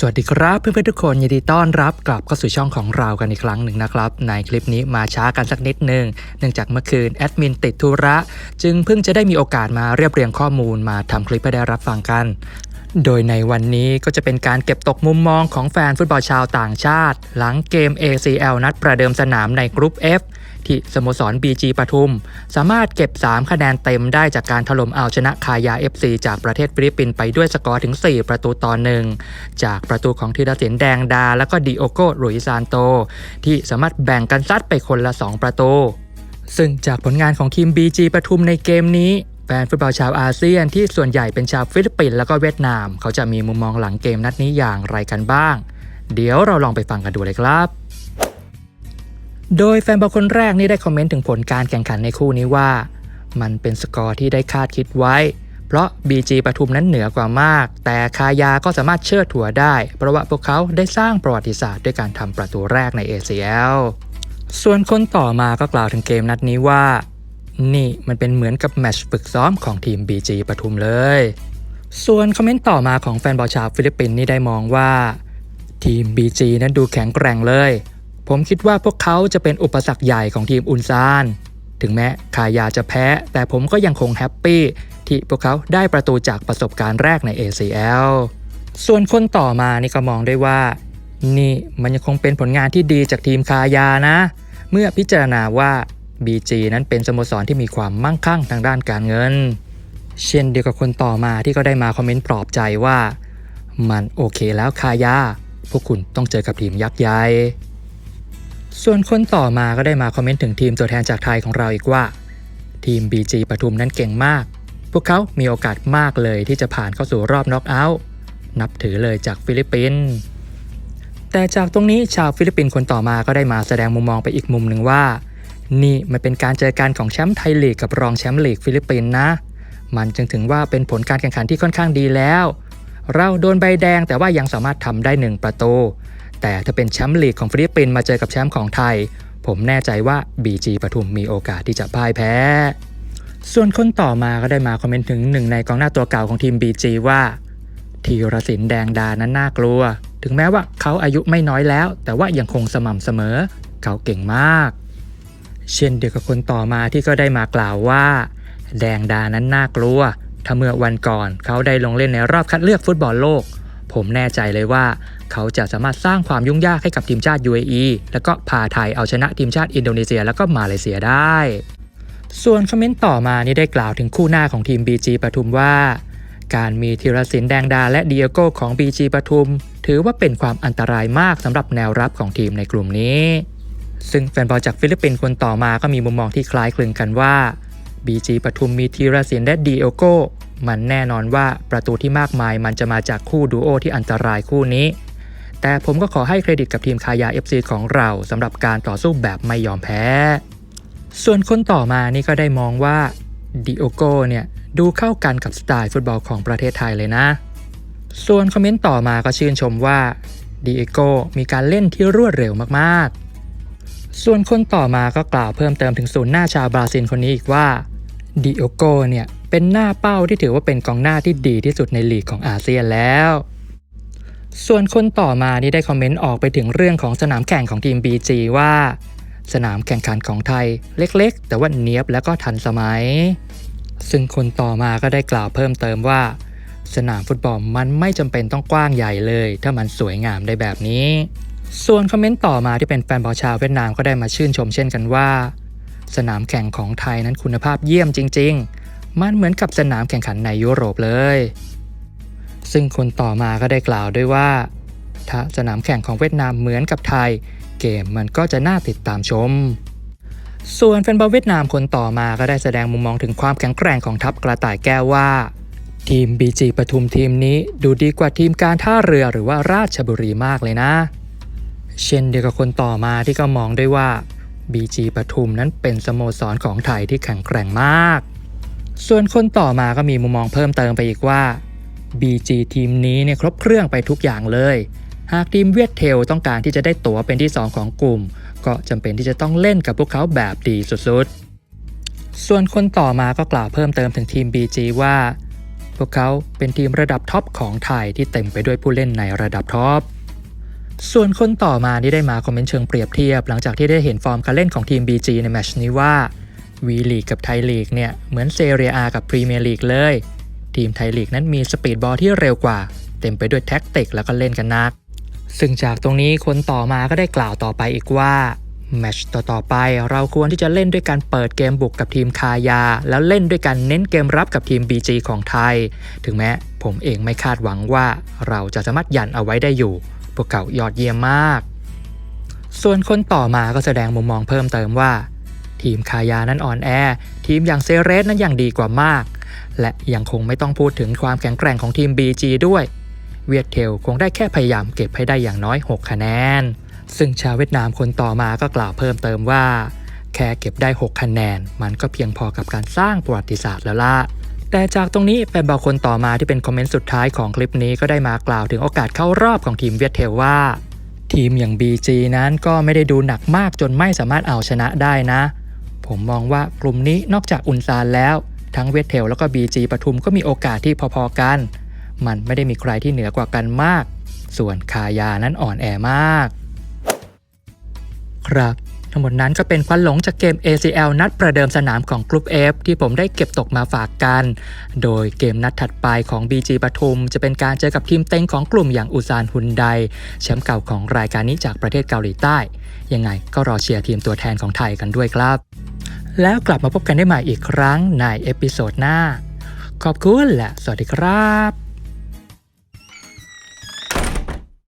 สวัสดีครับเพื่อนๆทุกคนยินดีต้อนรับกลับเข้าสู่ช่องของเรากันอีกครั้งหนึ่งนะครับ ในคลิปนี้มาช้ากันสักนิดหนึ่งเนื่องจากเมื่อคืนแอดมินติดธุระ จึงเพิ่งจะได้มีโอกาสมาเรียบเรียงข้อมูลมาทำคลิปให้ได้รับฟังกัน โดยในวันนี้ก็จะเป็นการเก็บตกมุมมองของแฟนฟุตบอลชาวต่างชาติ หลังเกม ACL นัดประเดิมสนามในกรุ๊ป F ที่สโมสร BG ปทุม สามารถเก็บ 3 คะแนนเต็มได้จากการถล่มเอาชนะคายา FC จากประเทศฟิลิปปินส์ไปด้วยสกอร์ถึง 4 ประตูต่อหนึ่งจากประตูของธีรศิลป์แดงดา และก็ดิโอโกรุยซานโต ที่สามารถแบ่งกันซัดไปคนละ 2 ประตู ซึ่งจากผลงานของทีม BG ปทุมในเกมนี้แฟนฟุตบอลชาวอาเซียนที่ส่วนใหญ่เป็นชาวฟิลิปปินส์แล้วก็เวียดนาม เขาจะมีมุมมองหลังเกมนัดนี้อย่างไรกันบ้าง เดี๋ยวเราลองไปฟังกันดูเลยครับ โดยแฟนบอลคนแรกนี่ได้คอมเมนต์ถึงผลการแข่งขันในคู่นี้ว่า มันเป็นสกอร์ที่ได้คาดคิดไว้ เพราะ BG ปทุมนั้นเหนือกว่ามาก แต่คายาก็สามารถเชิดถัวได้ เพราะว่าพวกเขาได้สร้างประวัติศาสตร์ด้วยการทำประตูแรกใน ACL ส่วนคนต่อมาก็กล่าวถึงเกมนัดนี้ว่า นี่มันเป็นเหมือนกับแมตช์ฝึกซ้อมของทีม BG ปทุมเลย ส่วนคอมเมนต์ต่อมาของแฟนบอลชาวฟิลิปปินส์นี่ได้มองว่า ทีม BG นั้นดูแข็งแกร่งเลย ผมคิดว่าพวกเขาจะเป็นอุปสรรคใหญ่ของทีมอุนซาน ถึงแม้คายาจะแพ้ แต่ผมก็ยังคงแฮปปี้ที่พวกเขาได้ประตูจากประสบการณ์แรกใน ACL ส่วนคนต่อมานี่ก็มองได้ว่า นี่มันยังคงเป็นผลงานที่ดีจากทีมคายานะ เมื่อพิจารณาว่า BG นั้นเป็นสโมสรที่มีความมั่งคั่งทางด้านการเงิน เช่นเดียวกับคนต่อมาที่ก็ได้มาคอมเมนต์ปลอบใจว่า มันโอเคแล้วคายา พวกคุณต้องเจอกับทีมยักษ์ใหญ่ ส่วนคนต่อมาก็ได้มาคอมเมนต์ถึงทีมตัวแทนจากไทยของเราอีกว่า ทีม BG ปทุมนั้นเก่งมาก พวกเขามีโอกาสมากเลยที่จะผ่านเข้าสู่รอบน็อกเอาท์นับถือเลยจากฟิลิปปินส์แต่จากตรงนี้ชาวฟิลิปปินส์คนต่อมาก็ได้มาแสดงมุมมองไปอีกมุมหนึ่งว่า นี่มันเป็นการเจอกันของแชมป์ไทยลีกกับรองแชมป์ลีกฟิลิปปินส์นะ มันจึงถึงว่าเป็นผลการแข่งขันที่ค่อนข้างดีแล้ว เราโดนใบแดงแต่ว่ายังสามารถทำได้หนึ่งประตู แต่ถ้าเป็นแชมป์ลีกของฟิลิปปินส์มาเจอกับแชมป์ของไทย ผมแน่ใจว่า BG ปทุมมีโอกาสที่จะพ่ายแพ้ ส่วนคนต่อมาก็ได้มาคอมเมนต์ถึงหนึ่งในกองหน้าตัวเก่าของทีม BG ว่าธีรศิลปแดงดานั้นน่ากลัว ถึงแม้ว่าเขาอายุไม่น้อยแล้ว แต่ว่ายังคงสม่ำเสมอ เขาเก่งมาก เช่นเดียวกับคนต่อมาที่ก็ได้มากล่าวว่า แดงดานั้นน่ากลัว ถ้าเมื่อวันก่อนเขาได้ลงเล่นในรอบคัดเลือกฟุตบอลโลก ผมแน่ใจเลยว่า เขาจะสามารถสร้างความยุ่งยากให้กับทีมชาติ UAE แล้วก็พาไทยเอาชนะทีมชาติอินโดนีเซีย แล้วก็มาเลเซียได้ ส่วนคอมเมนต์ต่อมานี่ได้กล่าวถึงคู่หน้าของทีม BG ปทุมว่า การมีธีรศิลป์แดงดาและเดียโก้ของ BG ปทุม ถือว่าเป็นความอันตรายมากสำหรับแนวรับของทีมในกลุ่มนี้ ซึ่งแฟนบอลจากฟิลิปปินส์คนต่อมาก็มีมุมมองที่คล้ายคลึงกันว่า BG ปทุมมีธีรศิลป์และเดียโก้ มันแน่นอนว่าประตูที่มากมายมันจะมาจากคู่ดูโอที่อันตรายคู่นี้ แต่ผมก็ขอให้เครดิตกับทีมคายา FC ของเราสำหรับการต่อสู้แบบไม่ยอมแพ้ ส่วนคนต่อมานี่ก็ได้มองว่าดิโอโกเนี่ยดูเข้ากันกับสไตล์ฟุตบอลของประเทศไทยเลยนะ ส่วนคอมเมนต์ต่อมาก็ชื่นชมว่าดิเอโกมีการเล่นที่รวดเร็วมากๆ ส่วนคนต่อมาก็กล่าวเพิ่มเติมถึงศูนย์หน้าชาวบราซิลคนนี้อีกว่า ดิโอโกเนี่ยเป็นหน้าเป้าที่ถือว่าเป็นกองหน้าที่ดีที่สุดในลีกของอาเซียนแล้ว ส่วนคนต่อมานี่ได้คอมเมนต์ออกไปถึงเรื่องของสนามแข่งของทีม BG ว่า สนามแข่งขันของไทยเล็กๆ แต่ว่าเนียบแล้วก็ทันสมัย ซึ่งคนต่อมาก็ได้กล่าวเพิ่มเติมว่า สนามฟุตบอลมันไม่จำเป็นต้องกว้างใหญ่เลย ถ้ามันสวยงามได้แบบนี้ ส่วนคอมเมนต์ต่อมาที่เป็นแฟนบอลชาวเวียดนามก็ได้มาชื่นชมเช่นกันว่า สนามแข่งของไทยนั้นคุณภาพเยี่ยมจริง ๆ มันเหมือนกับสนามแข่งขันในยุโรปเลย ซึ่งคนต่อมาก็ได้กล่าวด้วยว่า ถ้าสนามแข่งของเวียดนามเหมือนกับไทย เกมมันก็จะน่าติดตามชม ส่วนแฟนบอลเวียดนามคนต่อมาก็ได้แสดงมุมมองถึงความแข็งแกร่งของทัพกระต่ายแก้วว่า ทีม BG ปทุมทีมนี้ดูดีกว่าทีมการท่าเรือหรือว่าราชบุรีมากเลยนะ เช่นเดียวกับคนต่อมาที่ก็มองด้วยว่า BG ปทุมนั้นเป็นสโมสรของไทยที่แข็งแกร่งมาก ส่วนคนต่อมาก็มีมุมมองเพิ่มเติมไปอีกว่า BG ทีมนี้เนี่ยครบเครื่องไปทุกอย่างเลย หากทีมเวียดเทลต้องการที่จะได้ตั๋วเป็นที่ 2 ของกลุ่ม ก็จำเป็นที่จะต้องเล่นกับพวกเขาแบบดีสุดๆ ส่วนคนต่อมาก็กล่าวเพิ่มเติมถึงทีม BG ว่า พวกเขาเป็นทีมระดับท็อปของไทยที่เต็มไปด้วยผู้เล่นในระดับท็อป ส่วนคนต่อมาที่ได้มาคอมเมนต์เชิงเปรียบเทียบ หลังจากที่ได้เห็นฟอร์มการเล่นของทีม BG ในแมชนี้ว่าวีลีกกับไทยลีกเนี่ยเหมือนเซเรียอากับพรีเมียร์ลีกเลย ทีมไทยลีกนั้นมีสปีดบอลที่เร็วกว่า เต็มไปด้วยแท็กติกแล้วก็เล่นกันนัก ซึ่งจากตรงนี้คนต่อมาก็ได้กล่าวต่อไปอีกว่าแมตช์ต่อๆไปเราควรที่จะเล่นด้วยการเปิดเกมบุกกับทีมคายา แล้วเล่นด้วยการเน้นเกมรับกับทีม BG ของไทย ถึงแม้ผมเองไม่คาดหวังว่าเราจะสามารถยันเอาไว้ได้อยู่ พวกเขายอดเยี่ยมมาก ส่วนคนต่อมาก็แสดงมุมมองเพิ่มเติมว่า ทีมคายานั้นอ่อนแอ ทีมอย่างเซเรสนั้นยังดีกว่ามาก และยังคงไม่ต้องพูดถึงความแข็งแกร่งของทีม BG ด้วย เวียดเทลคงได้แค่พยายามเก็บให้ได้อย่างน้อย 6 คะแนน ซึ่งชาวเวียดนามคนต่อมาก็กล่าวเพิ่มเติมว่า แค่เก็บได้ 6 คะแนน มันก็เพียงพอกับการสร้างประวัติศาสตร์แล้วล่ะ แต่จากตรงนี้แฟนบอลคนต่อมาที่เป็นคอมเมนต์สุดท้ายของคลิปนี้ก็ได้มากล่าวถึงโอกาสเข้ารอบของทีมเวียดเทลว่า ทีมอย่าง BG นั้นก็ไม่ได้ดูหนักมากจนไม่สามารถเอาชนะได้นะ ผมมองว่ากลุ่มนี้นอกจากอุนซานแล้ว ทั้งเวียดเทลแล้วก็ BG ปทุมก็มีโอกาสที่พอๆกัน มันไม่ได้มีใครที่เหนือกว่ากันมาก ส่วนคายานั้นอ่อนแอมาก ครับ ทั้งหมดนั้นก็เป็นควันหลงจากเกม ACL นัดประเดิมสนามของกลุ่ม F ที่ผมได้เก็บตกมาฝากกัน โดยเกมนัดถัดไปของ BG ปทุม จะเป็นการเจอกับทีมเต็งของกลุ่มอย่างอุซานฮุนไดแชมป์เก่าของรายการนี้จากประเทศเกาหลีใต้ ยังไงก็รอเชียร์ทีมตัวแทนของไทยกันด้วยครับ แล้วกลับมาพบกันได้ใหม่อีกครั้งในเอพิโซดหน้า ขอบคุณและสวัสดีครับ